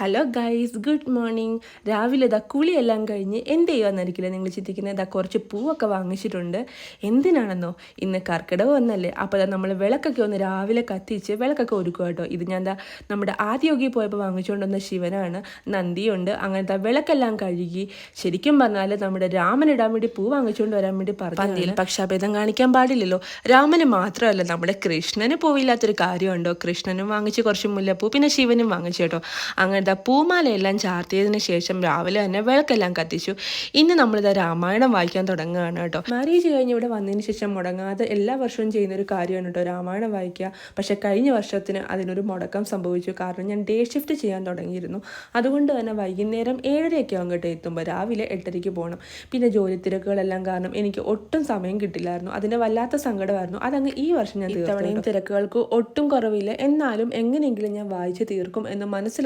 Hello guys good morning. രാവിലെ ദാ കുളിയെല്ലാം കഴിഞ്ഞ് എന്ത് ചെയ്യുമെന്നായിരിക്കില്ല നിങ്ങൾ ചിന്തിക്കുന്നത്? ഇതാ കുറച്ച് പൂവൊക്കെ വാങ്ങിച്ചിട്ടുണ്ട്. എന്തിനാണെന്നോ? ഇന്ന് കർക്കിടകം ഒന്നല്ലേ. അപ്പോൾ നമ്മൾ വിളക്കൊക്കെ ഒന്ന് രാവിലെ കത്തിച്ച് വിളക്കൊക്കെ ഒരുക്കുക കേട്ടോ. ഇത് ഞാൻ എന്താ നമ്മുടെ ആദ്യയോഗി പോയപ്പോൾ വാങ്ങിച്ചുകൊണ്ട് വന്ന ശിവനാണ്. നന്ദിയുണ്ട്. അങ്ങനത്തെ വിളക്കെല്ലാം കഴുകി ശരിക്കും പറഞ്ഞാൽ നമ്മുടെ രാമൻ ഇടാൻ വേണ്ടി പൂ വാങ്ങിച്ചുകൊണ്ട് വരാൻ വേണ്ടി പറഞ്ഞില്ല പക്ഷേ പക്ഷാഭേദം കാണിക്കാൻ പാടില്ലല്ലോ. രാമന് മാത്രമല്ല നമ്മുടെ കൃഷ്ണന് പൂവില്ലാത്തൊരു കാര്യമുണ്ടോ? കൃഷ്ണനും വാങ്ങിച്ച് കുറച്ച് മുല്ലപ്പൂ പിന്നെ ശിവനും വാങ്ങിച്ചു കേട്ടോ. അങ്ങനത്തെ പൂമാലയെല്ലാം ചാർത്തിയതിന് ശേഷം രാവിലെ തന്നെ വിളക്കെല്ലാം കത്തിച്ചു. ഇന്ന് നമ്മളിത് രാമായണം വായിക്കാൻ തുടങ്ങുകയാണ് കേട്ടോ. മാരേജ് കഴിഞ്ഞ് ഇവിടെ വന്നതിന് ശേഷം മുടങ്ങാതെ എല്ലാ വർഷവും ചെയ്യുന്ന ഒരു കാര്യമാണ് കേട്ടോ രാമായണം വായിക്കുക. പക്ഷെ കഴിഞ്ഞ വർഷത്തിന് അതിനൊരു മുടക്കം സംഭവിച്ചു. കാരണം ഞാൻ ഡേ ഷിഫ്റ്റ് ചെയ്യാൻ തുടങ്ങിയിരുന്നു. അതുകൊണ്ട് തന്നെ വൈകുന്നേരം ഏഴരയൊക്കെ ആകും കേട്ടോ എത്തുമ്പോൾ. രാവിലെ എട്ടരയ്ക്ക് പോകണം പിന്നെ ജോലി തിരക്കുകളെല്ലാം കാരണം എനിക്ക് ഒട്ടും സമയം കിട്ടില്ലായിരുന്നു. അതിന്റെ വല്ലാത്ത സങ്കടമായിരുന്നു. അതങ്ങ് ഈ വർഷം ഞാൻ ഇത്തവണയും തിരക്കുകൾക്ക് ഒട്ടും കുറവില്ല. എന്നാലും എങ്ങനെയെങ്കിലും ഞാൻ വായിച്ച് തീർക്കും എന്ന് മനസ്സിൽ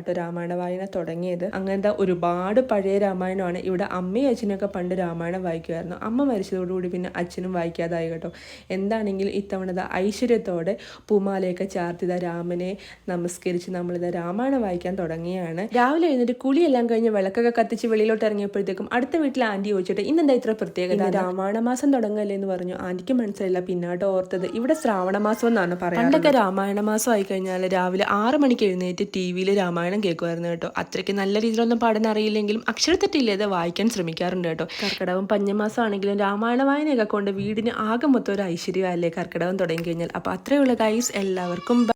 ഉറപ്പിച്ചാട്ടോ രാമായണ വായന തുടങ്ങിയത്. അങ്ങനത്തെ ഒരുപാട് പഴയ രാമായണമാണ്. ഇവിടെ അമ്മയും അച്ഛനൊക്കെ പണ്ട് രാമായണം വായിക്കുമായിരുന്നു. അമ്മ മരിച്ചതോടുകൂടി പിന്നെ അച്ഛനും വായിക്കാതായി കേട്ടോ. എന്താണെങ്കിൽ ഇത്തവണ ഐശ്വര്യത്തോടെ പൂമാലയൊക്കെ ചാർത്തിത രാമനെ നമസ്കരിച്ച് നമ്മളിത് രാമായണം വായിക്കാൻ തുടങ്ങിയാണ്. രാവിലെ എഴുന്നേറ്റ് കുളിയെല്ലാം കഴിഞ്ഞ് വിളക്കൊക്കെ കത്തിച്ച് വെളിയിലോട്ട് ഇറങ്ങിയപ്പോഴത്തേക്കും അടുത്ത വീട്ടിലെ ആന്റി ചോദിച്ചിട്ട് ഇന്നെന്താ ഇത്ര പ്രത്യേകത രാമായണ മാസം തുടങ്ങല്ലേ എന്ന് പറഞ്ഞു. ആന്റിക്ക് മനസ്സിലായില്ല. പിന്നാട്ട് ഓർത്തത്. ഇവിടെ ശ്രാവണ മാസം എന്നാണ് പറയുന്നത് പണ്ടൊക്കെ രാമായണ മാസം ആയി കഴിഞ്ഞാൽ രാവിലെ ആറ് മണിക്ക് എഴുന്നേറ്റ് ടി വിയിൽ രാമായണം കേൾക്കുമായിരുന്നു കേട്ടോ. അത്രയ്ക്ക് നല്ല രീതിയിലൊന്നും പാടാൻ അറിയില്ലെങ്കിലും അക്ഷരത്തെറ്റില്ലാതെ വായിക്കാൻ ശ്രമിക്കാറുണ്ട് കേട്ടോ. കർക്കിടകം പഞ്ഞമാസം ആണെങ്കിലും രാമായണ വായനയൊക്കെ കൊണ്ട് വീടിന് ആകെ മൊത്തം ഒരു ഐശ്വര്യമല്ലേ കർക്കിടകം തുടങ്ങി കഴിഞ്ഞാൽ അപ്പോൾ അത്രയുള്ള ഗൈസ് എല്ലാവർക്കും